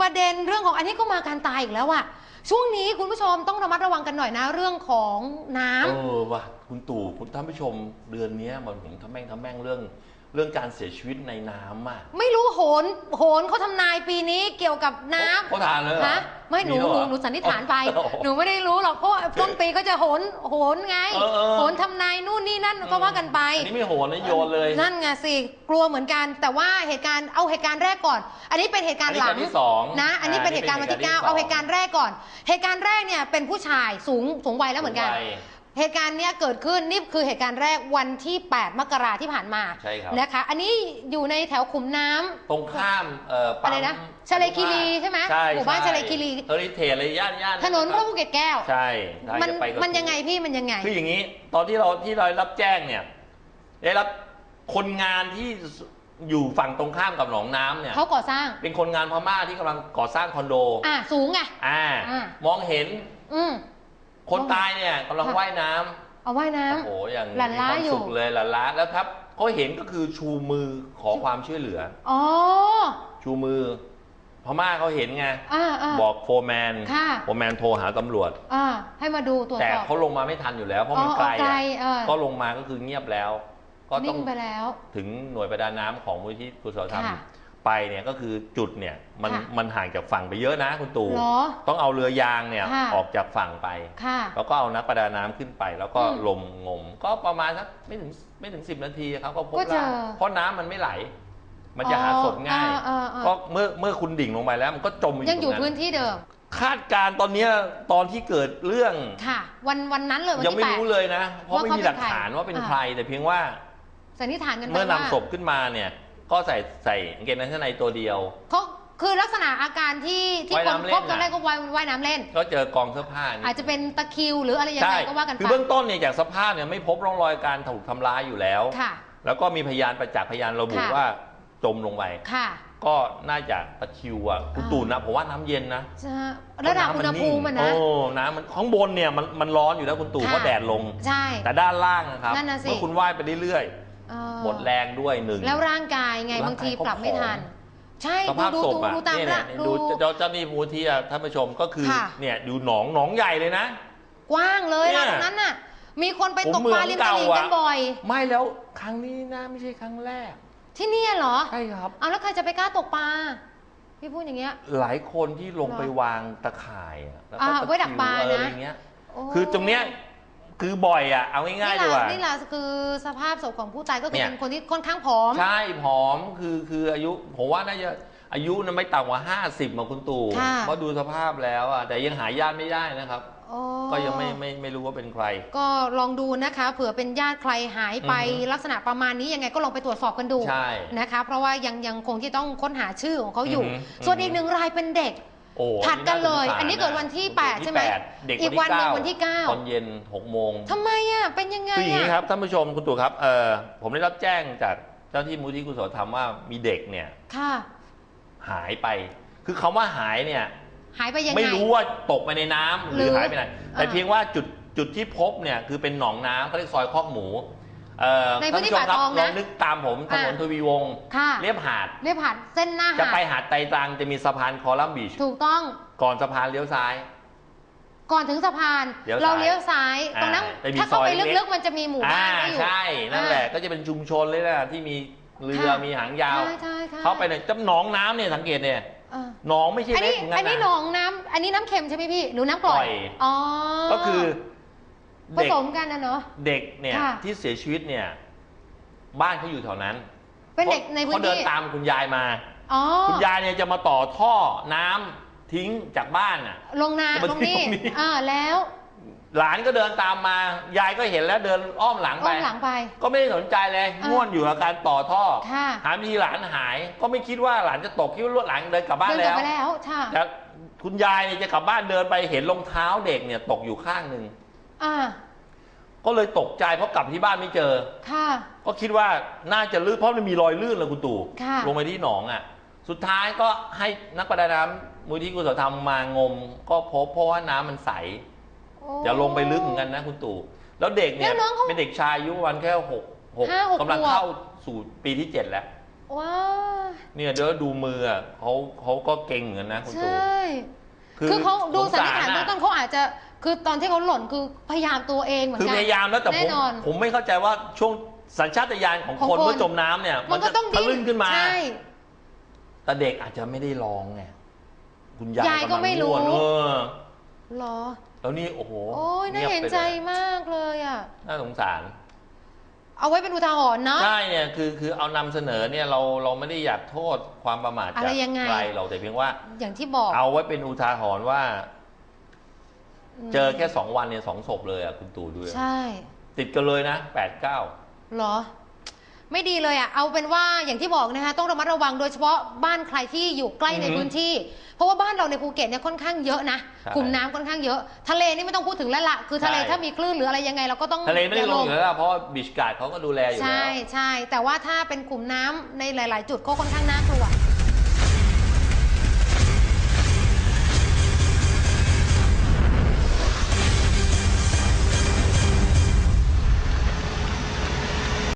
ประเด็นเรื่องของอันนี้ก็มาการตายอีกแล้วอะช่วงนี้คุณผู้ชมต้องระมัดระวังกันหน่อยนะเรื่องของน้ำเออว่ะคุณตู่คุณท่านผู้ชมเดือนนี้มันผมทำแม่งทำแม่งเรื่อง เรื่องการเสียชีวิตในน้ำอะ ไม่รู้โหนโหนเขาทำนายปีนี้เกี่ยวกับน้ำเขาทานเลยเหรอฮะไม่หนูแล้วหเรนูอหนูสันนิษฐานไปโอ้โหนูไม่ได้รู้หรอกเพราะว่าต้นปีก็จะโหนโหนไง เออเออ โหนทำนายนู่นนี่นั่นก็ว่ากันไป อันนี้ไม่โหนนะโยนเลยนั่นไงสิกลัวเหมือนกัน แต่ว่าเหตุการณ์เอาเหตุการณ์แรกก่อน อันนี้เป็นเหตุการณ์หลัอันงนี้การที่สองนะ อันนี้เป็นเหตุการณ์วันที่เก้าเอาเหตุการณ์แรกก่อน เหตุการณ์แรกเนี่ยเป็นผู้ชายสูงสูงวัยแล้วเหมือนกันไป เหตุการณ์เนี้ยเกิดขึ้นนี่คือเหตุการณ์แรกวันที่ 8 มกราที่ผ่านมาใช่ครับ นะคะ อันนี้อยู่ในแถวขุมน้ำ ตรงข้ามเอ่ออะไรนะปั๊มชาเลคีรีใช่ไหมใช่หมู่บ้านใชาเลคีรี เฮอริเทจเลยย่านย่านถนนพระภูเก็ตแก้ว ใช่ใช่มันจะไปกับมันยังไงพี่มันยังไง คืออย่างนี้ ตอนที่เราที่เรารับแจ้งเนี่ย ได้รับคนงานที่อยู่ฝั่งตรงข้ามกับหนองน้ำเนี่ย เขาก่อสร้าง เป็นคนงานพม่าที่กำลังก่อสร้างคอนโด อะสูงไงอ่า อ่ามองเห็น อืม คนตายเนี่ยกำลังค่ะว่ายน้ำเอาว่ายน้ำโอ้โหอย่างหลั่นล้ามีควมอยู่สุขเลยหลั่นล้าแล้วครับเขาเห็นก็คือชูมือขอความช่วยเหลืออ๋อชูมือพม่าเขาเห็นไง อ่าอ่า บอกโฟร์แมนค่ะ โฟร์แมนโทรหาตำรวจ อ่าให้มาดูตรวจแต่สอบเขาลงมาไม่ทันอยู่แล้ว เพราะมันอ๋อไกลไกลอะเออก็ลงมาก็คือเงียบแล้ว ก็ต้นิ่องงไปแล้ว ถึงหน่วยประดาน้ำของมูลที่กุศลธรรม ค่ะ ไปเนี่ยก็คือจุดเนี่ยมันค่ะมันห่างจากฝั่งไปเยอะนะคุณตู่เหรอต้องเอาเรือยางเนี่ยค่ะ ออกจากฝั่งไป ค่ะ แล้วก็เอานักประดาน้ำขึ้นไป แล้วก็อืมลมงม ก็ประมาณสักไม่ถึงไม่ถึงสิบนาทีเขาก็พบก็เจอ ร่างเพราะน้ำมันไม่ไหล มันจะหาศพง่ายอ๋ออ่าอ่าก็เมื่อเมื่อคุณดิ่งลงไปแล้วมันก็จมยังอยู่ตรงพื้นที่เดิม คาดการณ์ตอนเนี้ยตอนที่เกิดเรื่อง ค่ะ วันวันนั้นเลยวันยังที่ไม่แปด รู้เลยนะ เพราะว่าไม่เขามีเป็นหลักฐานใครว่าเป็นอ่าใครแต่เพียงว่าสันนิษฐานกันไปเมื่อนำว่า ศพขึ้นมาเนี่ย ก็ใส่ใส่กางเกงในชั้นในตัวเดียว เขาคือลักษณะอาการที่ที่ว่ายคนน้ำเล่นพบตอนแรกน่ะก็ว่ายว่ายน้ำเล่น ก็เจอกองเสื้อผ้านี่ อาจจะเป็นตะคริวหรืออะไรยังใช่ไงก็ว่ากันไปคือเบื้องต้นเนี่ยจากสภาพเนี่ยไม่พบร่องรอยการถูกทำร้ายอยู่แล้ว ค่ะ แล้วก็มีพยานประจักษ์พยานระบุค่ะ ว่าจมลงไป ค่ะ ก็น่าจะตะคริวอะคุณอ่า ตู่นะผมว่าน้ำเย็นนะจะระดับอุณหภูมิมันนะ โอ้น้ำมันข้างบนเนี่ยมันมันร้อนอยู่แล้วคุณตู่ค่ะ เพราะแดดลง ใช่ แต่ด้านล่างนะครับนั่นน่ะสิ เมื่อคุณว่ายไปเรื่อย เออๆหมดแรงด้วยหนึ่ง แล้วร่างกายไงร่างกายบางทีปรับไม่เขาผอม ทัน ใช่สภาพดูศดูพอะดูตามเนี่ยละเนี่ยดู ดูเจ้าเจ้าหนี่มูลที่อะท่านผู้ชมก็คือค่ะ เนี่ยดูหนองหนองใหญ่เลยนะ กว้างเลยเนี่นะยตรงนั้นน่ะ มีคนไปผมตกปลาเหมือนริมตลิ่งเก่ากันอะ บ่อย ไม่แล้วครั้งนี้นะไม่ใช่ครั้งแรก ที่เนี่ยเหรอ ใช่ครับ เอาแล้วใครจะไปกล้าตกปลาพี่พูดอย่างเงี้ย หลายคนที่ลงเหรอไปวางตะข่ายอะแล้วก็อ่าตะไว้ดักปลาคริวนะ อะไรอย่างเงี้ยโอ้คือตรงเนี้ย คือบ่อยอะเอาง่ายๆดีนี่กแหว่าละนี่แหละคือสภาพศพของผู้ตายก็คือเนี่ยเป็นคนที่ค่อนข้างผอม ใช่ผอมคือคืออายุผมว่าน่าจะอายุนะไม่ต่ำกว่า 50มาคุณตู่ค่ะเพราะดูสภาพแล้วอะแต่ยังหาญาติไม่ได้นะครับโอ้ก็ยังไม่ไม่ไม่รู้ว่าเป็นใคร ก็ลองดูนะคะ เผื่อเป็นญาติใครหายไปอือฮึลักษณะประมาณนี้ยังไงก็ลองไปตรวจสอบกันดูใช่นะคะ เพราะว่ายังยังคงที่ต้องค้นหาชื่อของเขาอยู่อือฮึส่วนอือฮึอีกหนึ่งรายเป็นเด็ก โอ้ถัดกันเลยาสงสารอันนี้เกิดวันที่แปดวันใช่ไหมแปดเด็กอีกวันหนึ่งวันที่เก้าตอนเย็นหกโมงทำไมอะ เป็นยังไงคืออย่างนี้อะครับท่านผู้ชมคุณตู่ครับเออผมได้รับแจ้งจากเจ้าที่มูลที่กุศลธรรมว่ามีเด็กเนี่ยค่ะ หายไป คือคำว่าหายเนี่ย หายไปยังไง ไม่รู้ว่าตกไปในน้ำหหรืรืออหายไปไหนแต่อ่าเพียงว่าจุดจุดที่พบเนี่ยคือเป็นหนองน้ำเขาเรียกซอยคอกหมู เอ่อในพื้นที่ท่านผู้ชมครัป่าตองนะลองนึกตามผมถนนอ่า ทวีวงศ์ค่ะ เรียบหาด เรียบผ่านเส้นหน้าจะหาไปดหาดไตรตรังจะมีสะพานคอลัมน์บีช ถูกต้องก่อนสะพานเลี้ยวซ้าย ก่อนถึงสะพาน เลี้ยวซ้ายเราเลี้ยวซ้ายตรงนั้นอ่าจะมีถ้าเข้าไปซอยเล็กลึกๆ มันจะมีหมู่บ้านอ่าก็อยู่ ใช่นั่นแหละอ่าก็จะเป็นชุมชนเลยนะที่มีเรือค่ะ มีหางยาว ใช่ใช่ใช่เข้าไปในจำหนองน้ำเนี่ยสังเกตเนี่ยเออหนองไม่ใช่อันเล็นี้กเหมือนกัอันนนี้หนนะองน้ำอันนี้น้ำเค็มใช่ไหมพี่ หรือน้ำกร่อปล่ยอย อ๋อ ก็คือ ผเด็กสมกันนะเนาะ เด็กเนี่ยค่ะ ที่เสียชีวิตเนี่ย บ้านเขาอยู่แถวนั้นเป็นเด็กในพื้เขานเดินที่ตามคุณยายมา อ๋อคุณยายเนี่ยจะมาต่อท่อน้ำทิ้งจากบ้านอะ ลงนาจะมาลงนี่ตรงนี้อ่าแล้วหลานก็เดินตามมา ยายก็เห็นแล้วเดินอ้อมหลังอ้ไป อมหลังไป ก็ไม่ได้สนใจเลยอ่าง่วนอยู่กับการต่อท่อค่ะ หาทีหลานหาย ก็ไม่คิดว่าหลานจะตกคิดว่ารถหลานเดินกลับบ้านเดินกลัแล้บวไปแล้วใช่แต่คุณยายเนี่ยจะกลับบ้านเดินไปเห็นรองเท้าเด็กเนี่ยตกอยู่ข้างหนึ่ง อ่าก็เลยตกใจเพราะกลับที่บ้านไม่เจอ ค่ะ ก็คิดว่าน่าจะลื่นเพราะมันมีรอยลื่นเลยคุณตู่ค่ะ ลงไปที่หนองอะ สุดท้ายก็ให้นักประดาน้ำมูลที่กุศลธรรมมางม ก็พบเพราะว่าน้ำมันใส โอ้อย่าลงไปลึกเหมือนกันนะคุณตู่ แล้วเด็กเนี่ยแล้วน้องเขาเป็นเด็กชายอายุประมาณแค่หกหกห้าหกกำลังขวบ เข้าสู่ปีที่เจ็ดแล้ว ว้าเนี่ยเดี๋ยวดูมืออะเขาเขาก็เก่งเหมือนกันนะคุณใชตู่่ คือเขาดูสันนิษฐานสงสเบื้รองต้นเขาอาจจะ คือตอนที่เขาหล่นคือพยายามตัวเองเหมือนคือกันพยายามแล้วแต่ผแน่มนอน ผมไม่เข้าใจว่าช่วงสัญชาตญาณของของคนคนเมื่อจมน้ำเนี่ย มันก็จะต้องทะดิ้นลึ่งขึ้นมา ใช่ แต่เด็กอาจจะไม่ได้ลองไงคุณยายยายก็ไม่รู้ กำลังง่วนเออเหรอ แล้วนี่โอ้โหโอ้ยน่างีบเห็นไปลยใจมากเลยอะ น่าสงสาร เอาไว้เป็นอุทาหรณ์เนาะ ใช่เนี่ยคือคือเอานำเสนอเนี่ยเราเราไม่ได้อยากโทษความประมาทอะจากไรยังไง ใครเราแต่เพียงว่า อย่างที่บอก เอาไว้เป็นอุทาหรณ์ว่าม เจอแค่สองวันเนี่ยสองศพเลยอะคุณตู่ดูดิใช่ ติดกันเลยนะแปดเก้าเหรอ ไม่ดีเลยอะ เอาเป็นว่าอย่างที่บอกนะคะต้องระมัดระวังโดยเฉพาะบ้านใครที่อยู่ใกล้ในพื้นที่ เพราะว่าบ้านเราในภูเก็ตเนี่ยค่อนข้างเยอะนะกลุ่มน้ำค่อนข้างเยอะ ทะเลนี่ไม่ต้องพูดถึงแล้วละคือทะเลถ้ามีคลื่นหรืออะไรยังไงเราก็ต้องทะเลไม่ได้อย่าลงอยู่แล้วล่ะเพราะบีชการ์ดเขาก็ดูแลอยู่ใช่แล้วใช่แต่ว่าถ้าเป็นกลุ่มน้ำในหลาย ๆ จุดก็ค่อนข้างน่ากลัว